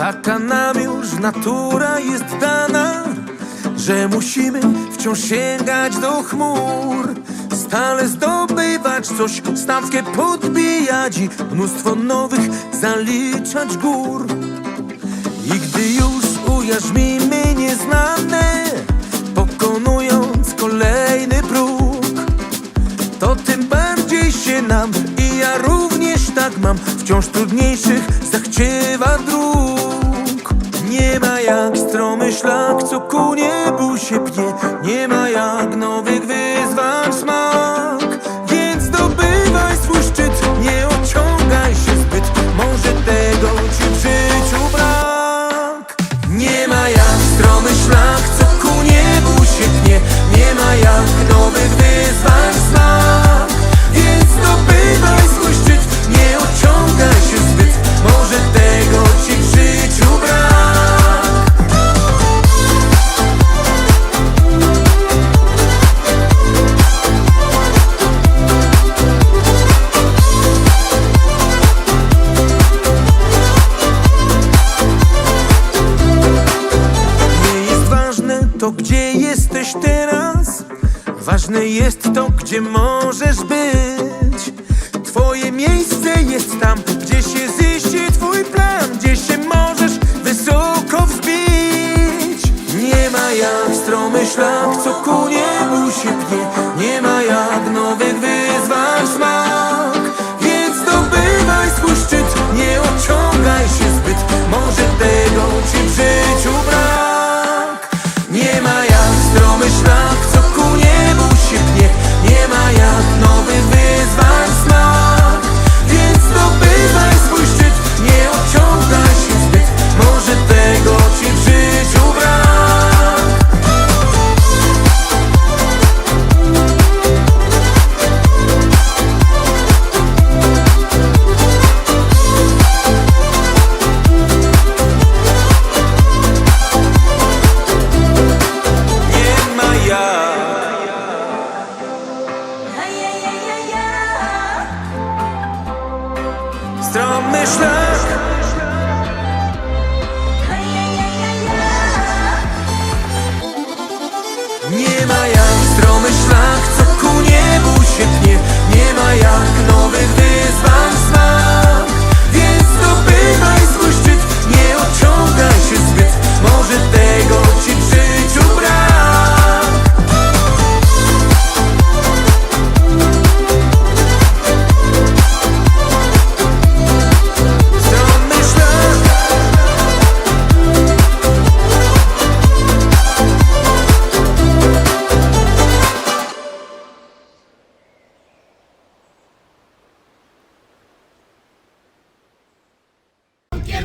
Taka nam już natura jest dana, że musimy wciąż sięgać do chmur. Stale zdobywać coś, stawkę podbijać i mnóstwo nowych zaliczać gór. I gdy już ujarzmimy nieznane, pokonując kolejny próg, to tym bardziej się nam i ja również tak mam wciąż trudniejszych zachciewa dróg. Nie ma jak stromy szlak, co ku niebu się pnie, nie ma jak gdzie jesteś teraz? Ważne jest to, gdzie możesz być. Twoje miejsce jest tam, gdzie się ziści twój plan Gdzie się możesz wysoko wzbić Nie ma jak stromy szlak, co ku niebu się pnie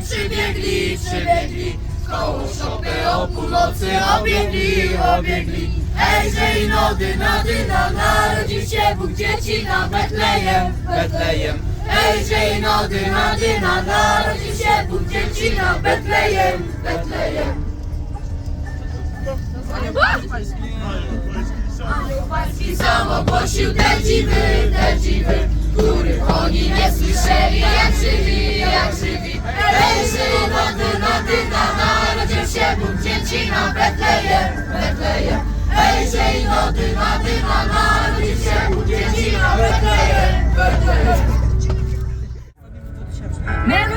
przybiegli, przybiegli, koło szopy o północy obiegli, obiegli. Ejże i nody, nadyna, narodził się Bóg dzieci na Betlejem, Betlejem. Ejże i nody, nadyna, narodził się Bóg dzieci na Betlejem, Betlejem. Anioł Pański sam ogłosił te dziwy, te dziwy, których oni nie słyszeli, Başına Betlehem, Betlehem Her şeyin adın adın ana Bize Ucecina Betlehem, Betlehem Merhaba